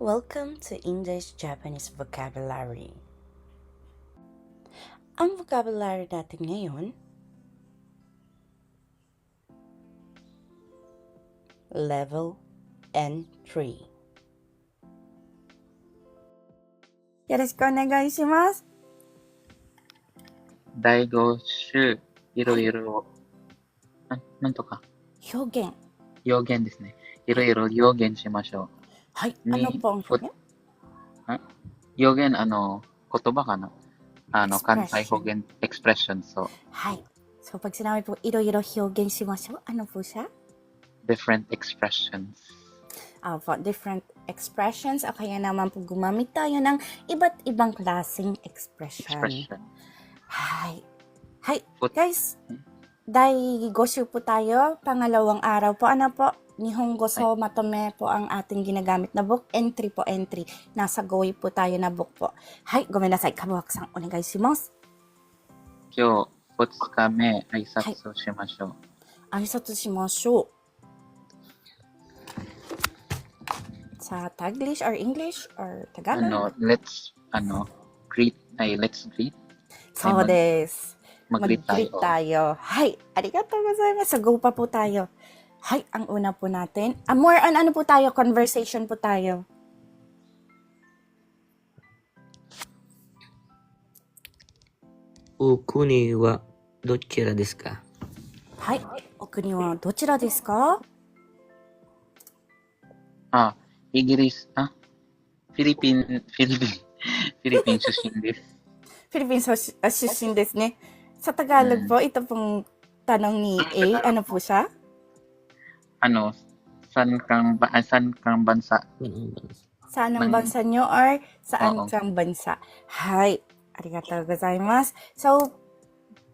Welcome to English Japanese Vocabulary. Ang vocabulary natin ngayon, level N3. よろしくお願いします。第5週、いろいろ、ななんとか、表現。表現ですね。いろいろ表現しましょ はい。に Ano po ang put- 表現う。表現、あの、言葉かなあの、 Expression 関西方言、エクスプレッション、そう。はい。So, pag sinabi po, iro-iro hyogeng shimasho, ano po siya? different expressions. uh, for different expressions o kaya naman po gumamit tayo ng iba't ibang klaseng expression. Expression. Hi. Hi, Put- guys. Dai goshu po tayo. Pangalawang araw po. Ano po? Nihongo so matome po ang ating ginagamit na book. Entry po, entry. Nasa goi po tayo na book po. Hai, gomenasai. Kabuhak sang, onegai shimasu. Kyo, otsuka me, aisatsu shimashou. Aisatsu shimashou. Sa Taglish or English or Tagalog? Ano, let's, ano, greet, ay, let's greet. So des. Mag-greet tayo. Mag-greet tayo. Hi, arigatou gozaimasu. Go pa po tayo. Hi, ang una po natin. Ah, more on ano po tayo, conversation po tayo. お国はどちらですかはい、お国はどちらですかあ、イギリス、あ、フィリピン、フィリピン、フィリピン出身です。 Philippines sus- ah,出身ですね. Sa Tagalog po, ito pong tanong ni A, ano po siya? ano, saan kang, ba- ah, saan kang bansa. Saan ang bansa nyo or saan Oo. kang bansa? Hi. Arigatou gozaimasu. So,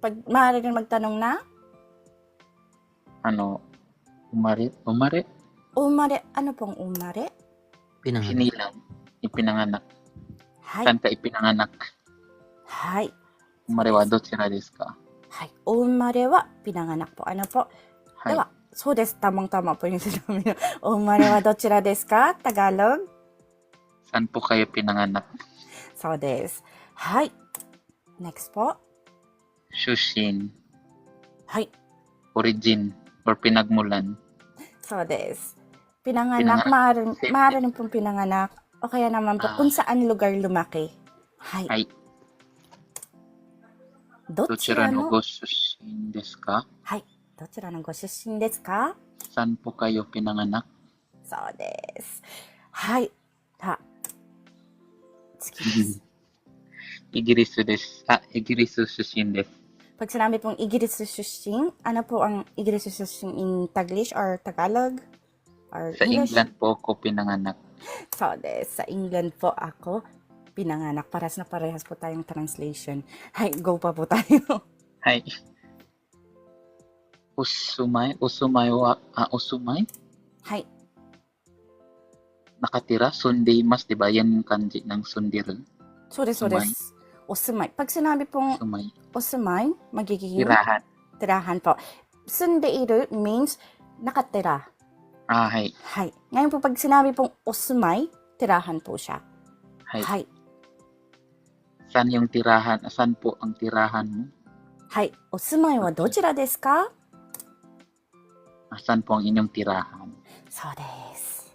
pag maaari rin magtanong na, Ano, umari, umari, umare, ano pong umare? Pinanganak. hinilang, ipinanganak. Hi. Saan ka ipinanganak? Hi. Umari wa dochira desu ka? Hi. Umare wa pinanganak po. Ano po? Hi. Ewa. では、そうです。tamang-tama po yung sinabi niyo. お生まれはどちらですか Tagalog? Saan po kayo pinanganak? そうです。はい。Next po. Shushin, はい。 origin, or pinagmulan. そうです。Pinanganak, Pinanganak. maaaring, Same. maaaring pong pinanganak. O kaya naman po, Ah. kung saan lugar lumaki. Hay. はい。どどちらちらののご出身ですかはい。 どちらのご出身ですか Saan po kayo pinanganak? そうです。はい。さあ、次です。 Igirisu desu. Ah, Igirisu 出身です。 Pag sinabi pong Igirisu Sushin, ano po ang Igirisu Sushin in Taglish or Tagalog? Or Sa English? England po ako pinanganak. So, des, sa England po ako pinanganak. Paras na parehas po tayong translation. Hay, go pa po tayo. はい。 お住まいお住まいは、あ、お住まい Hay, nakatira, sundimas, di ba? Yan yung kanji ng sundiru. so des, so des. Osumay. Pag sinabi pong Sumay. osumay, magiging Tirahan. tirahan po. Sundeiru means nakatira. Ah, hay. Hay. Ngayon po pag sinabi pong osumay, tirahan po siya. Hay. Hay. Saan yung tirahan? Saan po ang tirahan mo? はい。お住まいは どちらですか Ah, Saan po ang inyong tirahan? そうです。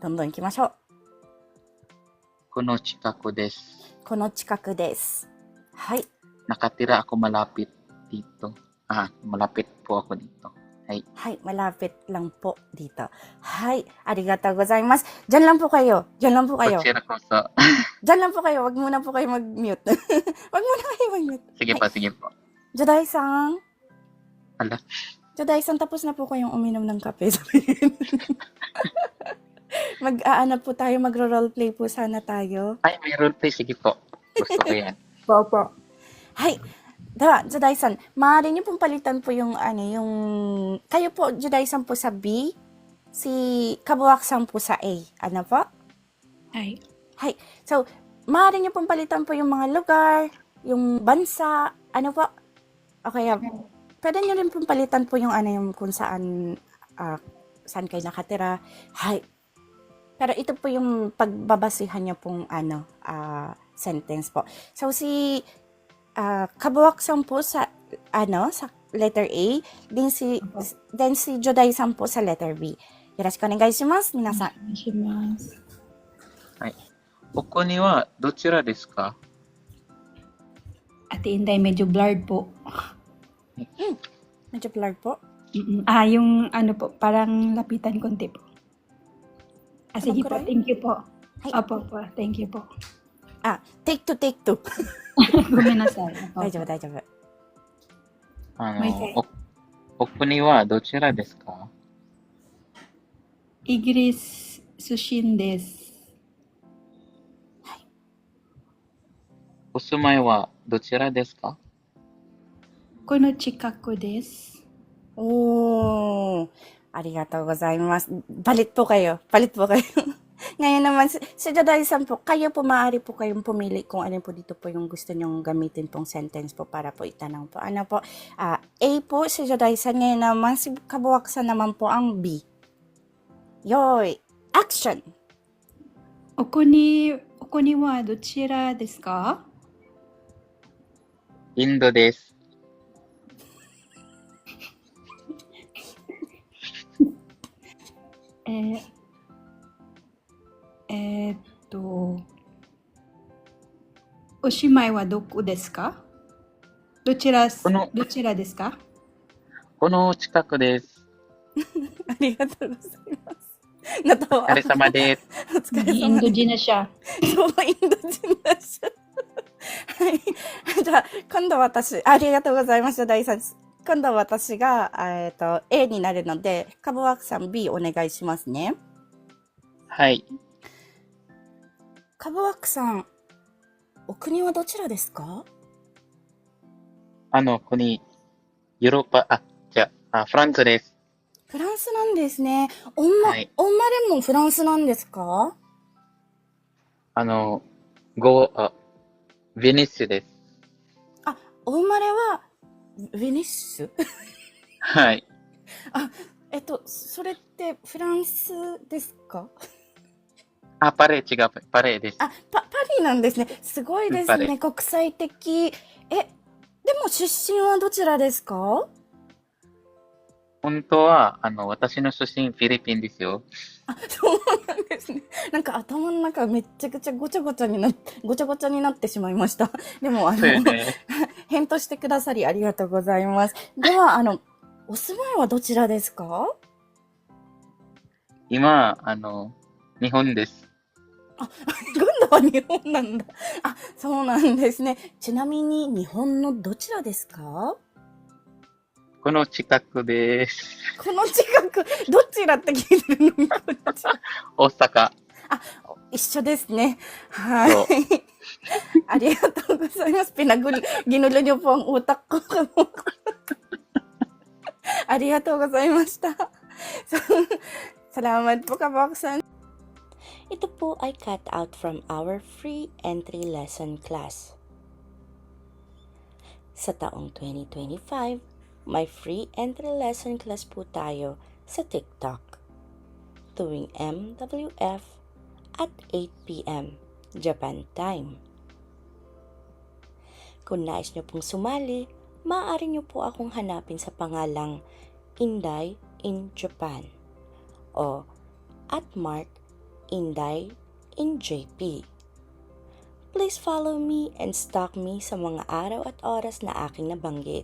どんどん行きましょう。 Kuno chikaku desu. この近くです。はい。 Nakatira ako malapit dito. Ah, malapit po ako dito. Hay. はい。malapit lang po dito. はい。ありがとうございます。Diyan lang po kayo. Diyan lang po kayo. Kochira ko sa... Diyan lang po kayo. Wag muna po kayo mag-mute. Wag muna kayo mag-mute. sige pa, sige po. Joday-san. Ala. Joday-san, tapos na po kayong uminom ng kape. Sabihin. Mag-aana po tayo. Magro-roleplay po sana tayo. Ay, may roleplay. Sige po. Gusto ko yan. Popo. Hay. Da, Juday-san, maaari niyo pong palitan po yung ano, yung kayo po Juday-san po sa B, si Kabuwak-san po sa A. Ano po? はい。Hay. So, maaari niyo pong palitan po yung mga lugar, yung bansa, ano po? O kaya, pwede niyo rin pong palitan po yung ano, yung kung saan, ah, saan kayo nakatira. Hay. Pero ito po yung pagbabasihan niyo pong ano, ah, sentence po. So si ah, Kabuwak-san po sa ano, sa letter A, din si then si Joday-san po sa letter B. Yoroshiku onegai shimasu, minasan. お願いします。ここにはどちらですか Ate Inday, medyo blurred po. Medyo blurred po. Mm-mm. Ah, yung ano po, parang lapitan konti po. Ah, sige po, Kuray? thank you po. Hai. Opo po, thank you po. Take two, take two. ごめんなさい。大丈夫、大丈夫。あもう一回の、お、お国はどちらですかイギリス出身です。お住まいはどちらですか この近くです。 Oh, arigatou gozaimasu. Palit po kayo. Palit po kayo. Ngayon naman, si, si Joday-san po, kayo po maaari po kayong pumili kung ano po dito po yung gusto nyong gamitin pong sentence po para po itanong po. Ano po? Ah, A po si Joday-san. Ngayon naman, si Kabuwak-san naman po ang B. Yoy, action! おこに、おこにはどちら えー、えーっと、おしまいはどこですか？どちらすこの、どちらですか？この近くです。ありがとうございます。Natawa お疲れ様です。お疲れ様です。din na siya. そう、インド人だし。はい。じゃあ、今度私、ありがとうございました、大さん。今度私が、えっ、と、A になるので、カブワークさん B お願いしますね。はい。カブワークさん、お国はどちらですか？あの、国、ヨーロッパ、あ、じゃあ、あフランスです。フランスなんですね。おんま、はいお生まれもフランスなんですか？あの、ゴー、あ、ベニスです。お生まれは、ベニスはい。あえっと、それってフランスですかあ、パレー違う、パレです。あ、パ、パリなんですね。すごいですね。国際的。え、でも出身はどちらですか本当は、あの、私の出身フィリピンですよ。あ、そうなんですね。なんか頭の中めっちゃくちゃごちゃごちゃになっ、ごちゃごちゃになってしまいました。でも、あの、ね。返答してくださりありがとうございます。では、あの、お住まいはどちらですか？今、あの、日本です。今度は日本なんだ。あ、そうなんですね。ちなみに日本のどちらですか？この近くです。この近く、どちらって聞いてるの。大阪。一緒ですね。はい。ありがとうございます. Pinagul, ginulo niyo po ang utak ko. Arigatou So, Salamat po, kabaksan. Ito po ay cut out from our free entry lesson class. Sa taong 2025, may free entry lesson class po tayo sa TikTok. Tuwing MWF at 8pm Japan time. Kung nais nyo pong sumali, maaari nyo po akong hanapin sa pangalang Inday in Japan o at Mark Inday in JP. Please follow me and stalk me sa mga araw at oras na aking nabanggit.